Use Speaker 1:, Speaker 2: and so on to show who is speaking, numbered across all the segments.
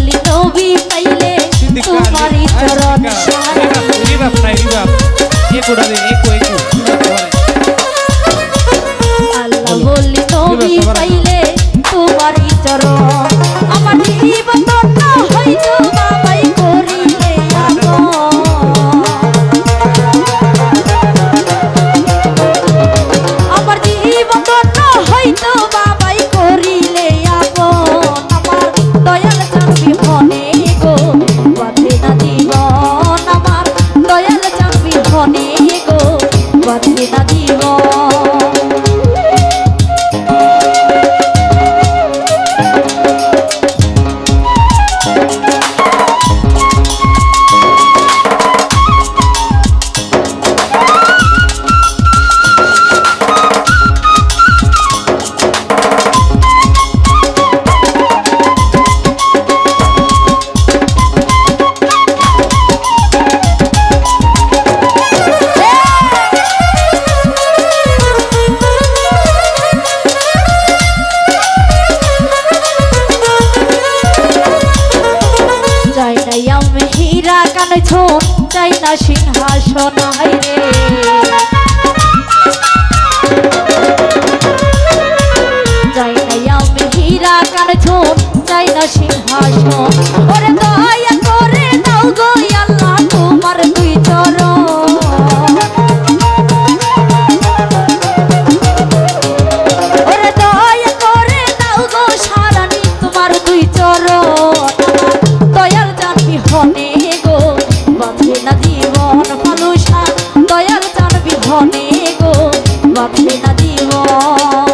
Speaker 1: বলি নবী পাইলে তোমারই চরণ সাই Thank you. চাইছো চাই না সিংহাসন হাই রে। ধনে গো বাঁচবে না জীবন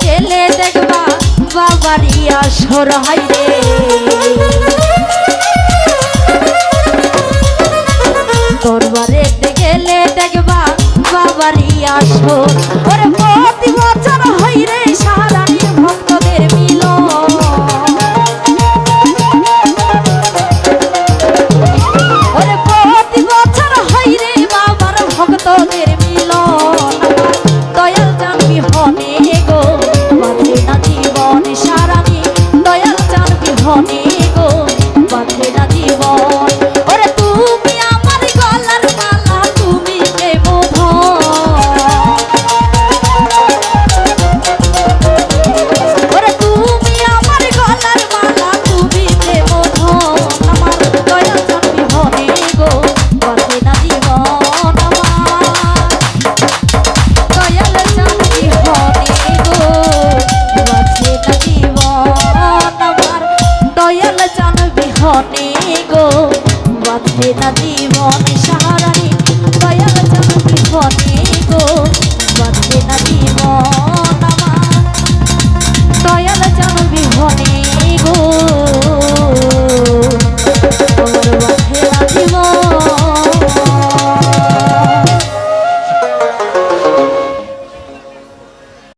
Speaker 1: গেলে দেখবা বাবার আসর হয় রে। দরবারে গেলে দেখবা বাবার সর। ওরে বেদা জীবন সারা